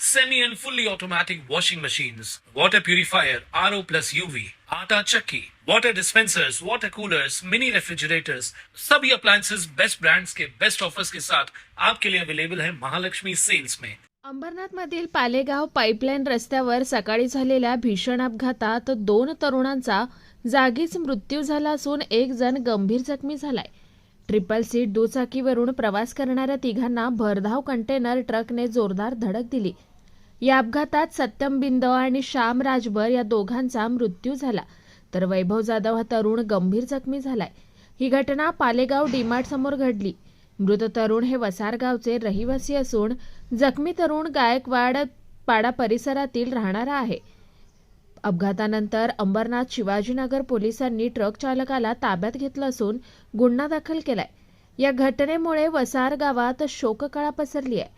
semi and fully automatic washing machines, water purifier, RO plus UV, आटा चक्की, water dispensers, water coolers, mini refrigerators, सभी appliances. Best brands के best offers के साथ आपके लिए अवेलेबल है महालक्ष्मी सेल्स में अंबरनाथमधील पालेगाव पाईपलाईन रस्त्यावर सकाळी झालेल्या भीषण अपघातात दोन तरुणांचा जागीच मृत्यू झाला असून एक जण गंभीर जखमी झालाय. ट्रिपल सीट दुचाकीवरून प्रवास करणाऱ्या तिघांना भरधाव कंटेनर ट्रकने जोरदार धडक दिली. या अपघातात सत्यम बिंद आणि श्याम राजभर या दोघांचा मृत्यू झाला. तर वैभव जाधव हा तरुण गंभीर जखमी झालाय. ही घटना पालेगाव डीमार्ट समोर घडली. मृत तरुण हे वसारगावचे रहिवासी असून जखमी तरुण गायकवाड पाडा परिसरातील राहणारा आहे. अपघातानंतर अंबरनाथ शिवाजीनगर पोलिसांनी ट्रक चालकाला ताब्यात घेतलं असून गुन्हा दाखल केलाय. या घटनेमुळे वसार गावात शोककळा पसरली आहे.